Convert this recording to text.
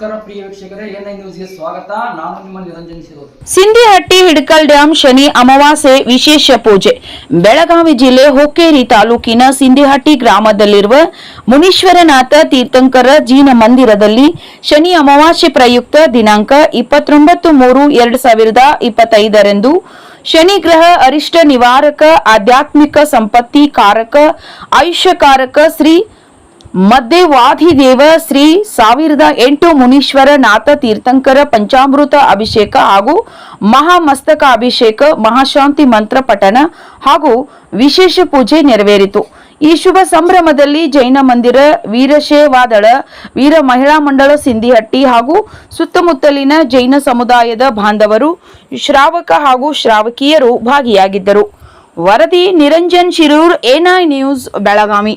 ನಮಸ್ಕಾರ ಪ್ರಿಯ ಸಿಂಧಿಹಟ್ಟಿ ಹಿಡಕಲ್ ಡ್ಯಾಂ ಶನಿ, ಅಮಾವಾಸ್ಯೆ, ವಿಶೇಷ ಪೂಜೆ. ಬೆಳಗಾವಿ ಜಿಲ್ಲೆ ಹೊಕ್ಕೇರಿ ತಾಲೂಕಿನ ಸಿಂಧಿಹಟ್ಟಿ ಗ್ರಾಮದಲ್ಲಿರುವ ಮುನೀಶ್ವರನಾಥ ತೀರ್ಥಂಕರ ಜೀನ ಮಂದಿರದಲ್ಲಿ ಶನಿ ಅಮಾವಾಸ್ಯೆ ಪ್ರಯುಕ್ತ ದಿನಾಂಕ ಇಪ್ಪತ್ತೊಂಬತ್ತು ಮೂರು ಎರಡು ಸಾವಿರದ ಇಪ್ಪತ್ತೈದರಂದು ಶನಿ ಗ್ರಹ ಅರಿಷ್ಟ ನಿವಾರಕ, ಆಧ್ಯಾತ್ಮಿಕ ಸಂಪತ್ತಿ ಕಾರಕ ಆಯುಷ್ಯಕಾರಕ ಶ್ರೀ ಮಧ್ಯವಾಧಿದೇವ ಶ್ರೀ ಸಾವಿರದ ಎಂಟು ಮುನೀಶ್ವರ ನಾಥ ತೀರ್ಥಂಕರ ಪಂಚಾಮೃತ ಅಭಿಷೇಕ ಹಾಗೂ ಮಹಾಮಸ್ತಕ ಅಭಿಷೇಕ, ಮಹಾಶಾಂತಿ ಮಂತ್ರ ಪಠಣ ಹಾಗೂ ವಿಶೇಷ ಪೂಜೆ ನೆರವೇರಿತು. ಈ ಶುಭ ಸಂಭ್ರಮದಲ್ಲಿ ಜೈನ ಮಂದಿರ ವೀರಶೇವಾದಳ ವೀರ ಮಹಿಳಾ ಮಂಡಳ ಸಿಂಧಿಹಟ್ಟಿ ಹಾಗೂ ಸುತ್ತಮುತ್ತಲಿನ ಜೈನ ಸಮುದಾಯದ ಬಾಂಧವರು, ಶ್ರಾವಕ ಹಾಗೂ ಶ್ರಾವಕಿಯರು ಭಾಗಿಯಾಗಿದ್ದರು. ವರದಿ ನಿರಂಜನ್ ಶಿರೂರ್ ಎನ್ಐ ನ್ಯೂಸ್, ಬೆಳಗಾವಿ.